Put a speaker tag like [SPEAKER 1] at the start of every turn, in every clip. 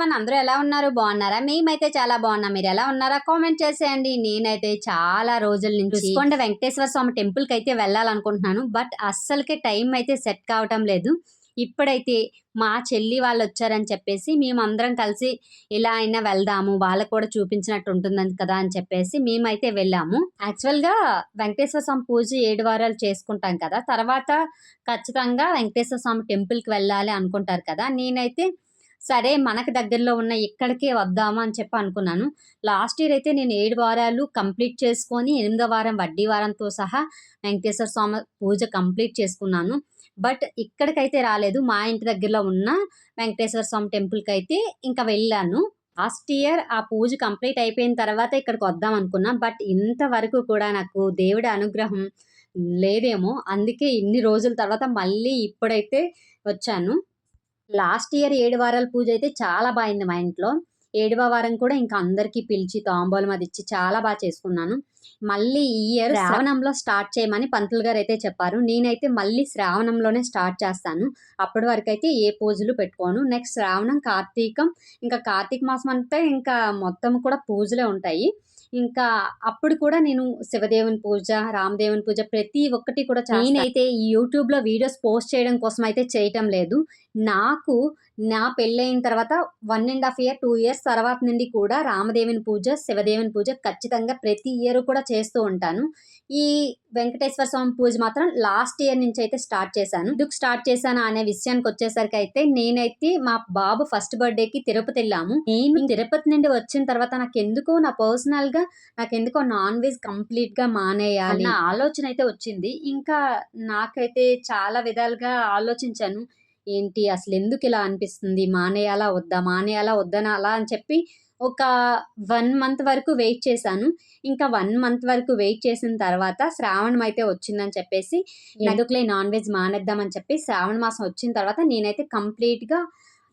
[SPEAKER 1] Everyone అందరూ ఎలా ఉన్నారు? బాగున్నారా? మేమైతే చాలా బాగున్నాం. మీరు ఎలా ఉన్నారా? కామెంట్ చేసేయండి. నేనైతే చాలా రోజుల నుంచి రుషికొండ వెంకటేశ్వర స్వామి టెంపుల్కి అయితే వెళ్ళాలనుకుంటున్నాను. బట్ అస్సలకి టైం అయితే సెట్ కావటం లేదు. ఇప్పుడైతే మా చెల్లి వాళ్ళు వచ్చారని చెప్పేసి మేము అందరం కలిసి ఇలా అయినా వెళ్దాము. వాళ్ళకు కూడా చూపించినట్టు ఉంటుందని కదా అని చెప్పేసి మేమైతే వెళ్ళాము. యాక్చువల్గా వెంకటేశ్వర స్వామి పూజ ఏడు వారాలు చేసుకుంటాం కదా. తర్వాత ఖచ్చితంగా వెంకటేశ్వర స్వామి టెంపుల్కి వెళ్ళాలి అనుకుంటారు కదా. నేనైతే సరే మనకు దగ్గరలో ఉన్న ఇక్కడికే వద్దామా అని చెప్పి అనుకున్నాను. లాస్ట్ ఇయర్ అయితే నేను ఏడు వారాలు కంప్లీట్ చేసుకొని ఎనిమిదో వారం వడ్డీ వారంతో సహా వెంకటేశ్వర స్వామి పూజ కంప్లీట్ చేసుకున్నాను. బట్ ఇక్కడికైతే రాలేదు. మా ఇంటి దగ్గరలో ఉన్న వెంకటేశ్వర స్వామి టెంపుల్కి అయితే ఇంకా వెళ్ళాను. లాస్ట్ ఇయర్ ఆ పూజ కంప్లీట్ అయిపోయిన తర్వాత ఇక్కడికి వద్దాం అనుకున్నా. బట్ ఇంతవరకు కూడా నాకు దేవుడి అనుగ్రహం లేదేమో. అందుకే ఇన్ని రోజుల తర్వాత మళ్ళీ ఇప్పుడైతే వచ్చాను. లాస్ట్ ఇయర్ ఏడు వారాల పూజ అయితే చాలా బాగుంది మా ఇంట్లో. ఏడవ వారం కూడా ఇంకా అందరికీ పిలిచి తాంబూలం అది ఇచ్చి చాలా బాగా చేసుకున్నాను. మళ్ళీ ఈ ఇయర్ శ్రావణంలో స్టార్ట్ చేయమని పంతులు గారు అయితే చెప్పారు. నేనైతే మళ్ళీ శ్రావణంలోనే స్టార్ట్ చేస్తాను. అప్పటి వరకు అయితే ఏ పూజలు పెట్టుకోను. నెక్స్ట్ శ్రావణం కార్తీకం ఇంకా కార్తీక మాసం అంటే ఇంకా మొత్తం కూడా పూజలే ఉంటాయి. ఇంకా అప్పుడు కూడా నేను శివదేవుని పూజ రామదేవుని పూజ ప్రతి ఒక్కటి కూడా నేనైతే ఈ యూట్యూబ్లో వీడియోస్ పోస్ట్ చేయడం కోసం అయితే చేయటం లేదు. నాకు నా పెళ్ళైన తర్వాత one and half year two years తర్వాత నుండి కూడా రామదేవుని పూజ శివదేవుని పూజ ఖచ్చితంగా ప్రతి ఇయర్ కూడా చేస్తూ ఉంటాను. ఈ వెంకటేశ్వర స్వామి పూజ మాత్రం లాస్ట్ ఇయర్ నుంచి అయితే స్టార్ట్ చేశాను. ఎందుకు స్టార్ట్ చేశాను అనే విషయానికి వచ్చేసరికి అయితే నేనైతే మా బాబు ఫస్ట్ బర్త్డేకి తిరుపతి వెళ్ళాము. నేను తిరుపతి నుండి వచ్చిన తర్వాత నాకు ఎందుకో నా పర్సనల్గా నాకు ఎందుకో నాన్ వెజ్ కంప్లీట్గా మానేయాలి ఆలోచన అయితే వచ్చింది. ఇంకా నాకైతే చాలా విధాలుగా ఆలోచించాను. ఏంటి? అసలు ఎందుకు ఇలా అనిపిస్తుంది? మానేయాలా వద్దా? మానేయాలా వద్దనా? అలా అని చెప్పి ఒక వన్ మంత్ వరకు వెయిట్ చేశాను. ఇంకా వన్ మంత్ వరకు వెయిట్ చేసిన తర్వాత శ్రావణం అయితే వచ్చిందని చెప్పేసి ఎందుకులే నాన్ వెజ్ మానేద్దామని చెప్పి శ్రావణ మాసం వచ్చిన తర్వాత నేనైతే కంప్లీట్గా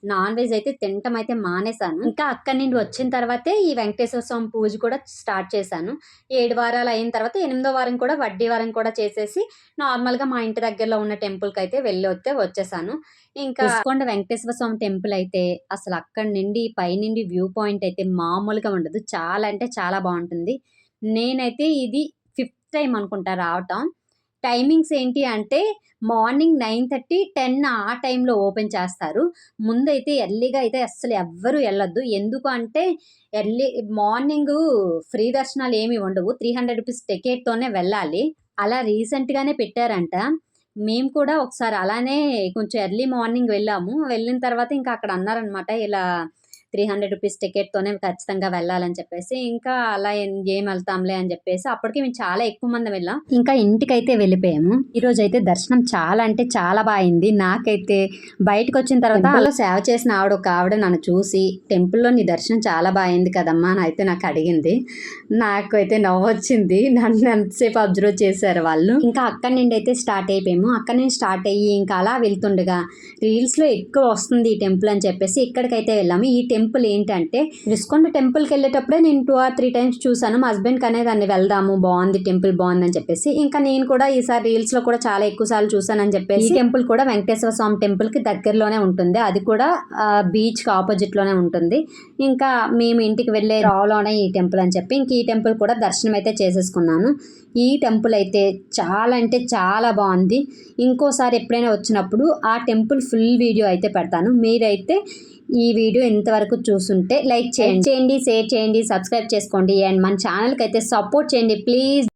[SPEAKER 1] నాన్ వెజ్ అయితే తినటం అయితే మానేశాను. ఇంకా అక్కడి నుండి వచ్చిన తర్వాతే ఈ వెంకటేశ్వర స్వామి పూజ కూడా స్టార్ట్ చేశాను. ఏడు వారాలు అయిన తర్వాత ఎనిమిదో వారం కూడా వడ్డీ వారం కూడా చేసేసి నార్మల్గా మా ఇంటి దగ్గరలో ఉన్న టెంపుల్కి అయితే వెళ్ళి వస్తే వచ్చేసాను. ఇంకా కొండ వెంకటేశ్వర స్వామి టెంపుల్ అయితే. అసలు అక్కడి నుండి పైనుండి వ్యూ పాయింట్ అయితే మామూలుగా ఉండదు. చాలా అంటే చాలా బాగుంటుంది. నేనైతే ఇది ఫిఫ్త్ టైం అనుకుంటా రావటం. టైమింగ్స్ ఏంటి అంటే మార్నింగ్ నైన్ థర్టీ టెన్ ఆ టైంలో ఓపెన్ చేస్తారు. ముందైతే ఎర్లీగా అయితే అస్సలు ఎవ్వరూ వెళ్ళొద్దు. ఎందుకు అంటే ఎర్లీ మార్నింగ్ ఫ్రీ దర్శనాలు ఏమి ఉండవు. త్రీ హండ్రెడ్ రూపీస్ టికెట్తోనే వెళ్ళాలి. అలా రీసెంట్గానే పెట్టారంట. మేము కూడా ఒకసారి అలానే కొంచెం ఎర్లీ మార్నింగ్ వెళ్ళాము. వెళ్ళిన తర్వాత ఇంకా అక్కడ అన్నారనమాట ఇలా త్రీ హండ్రెడ్ రూపీస్ టికెట్తోనే ఖచ్చితంగా వెళ్ళాలని చెప్పేసి ఇంకా అలా ఏం వెళ్తాంలే అని చెప్పేసి అప్పటికి మేము చాలా ఎక్కువ మంది వెళ్ళాం. ఇంకా ఇంటికైతే వెళ్ళిపోయాము. ఈ రోజు అయితే దర్శనం చాలా అంటే చాలా బాగుంది నాకైతే బయటకు వచ్చిన తర్వాత అలా సేవ చేసిన ఆవిడ ఒక ఆవిడ నన్ను చూసి టెంపుల్లో నీ దర్శనం చాలా బాగుంది కదమ్మా అని అయితే నాకు అడిగింది. నాకు అయితే నవ్వు వచ్చింది నన్ను ఎంతసేపు అబ్జర్వ్ చేశారు వాళ్ళు. ఇంకా అక్కడి నుండి అయితే స్టార్ట్ అయిపోయాము. అక్కడి నుంచి స్టార్ట్ అయ్యి ఇంకా అలా వెళ్తుండగా రీల్స్లో ఎక్కువ వస్తుంది ఈ టెంపుల్ అని చెప్పేసి ఇక్కడికైతే వెళ్ళాము. ఈ టెంపుల్ టెంపుల్ ఏంటంటే రిస్కొండ టెంపుల్కి వెళ్ళేటప్పుడే నేను టూ ఆర్ త్రీ టైమ్స్ చూసాను మా హస్బెండ్కి అనేది దాన్ని వెళ్దాము బాగుంది టెంపుల్ బాగుంది అని చెప్పేసి. ఇంకా నేను కూడా ఈసారి రీల్స్లో కూడా చాలా ఎక్కువ సార్లు చూసానని చెప్పేసి టెంపుల్ కూడా వెంకటేశ్వర స్వామి టెంపుల్కి దగ్గరలోనే ఉంటుంది. అది కూడా బీచ్కి ఆపోజిట్లోనే ఉంటుంది. ఇంకా మేము ఇంటికి వెళ్ళే రావులోనే ఈ టెంపుల్ అని చెప్పి ఇంక ఈ టెంపుల్ కూడా దర్శనం అయితే చేసేసుకున్నాను. ఈ టెంపుల్ అయితే చాలా అంటే చాలా బాగుంది. ఇంకోసారి ఎప్పుడైనా వచ్చినప్పుడు ఆ టెంపుల్ ఫుల్ వీడియో అయితే పెడతాను. మీరైతే ఈ వీడియో ఇంతవరకు చూస్తుంటే లైక్ చేయండి. చేయండి షేర్ చేయండి సబ్స్క్రైబ్ చేసుకోండి. అండ్ మన ఛానల్కి అయితే సపోర్ట్ చేయండి. ప్లీజ్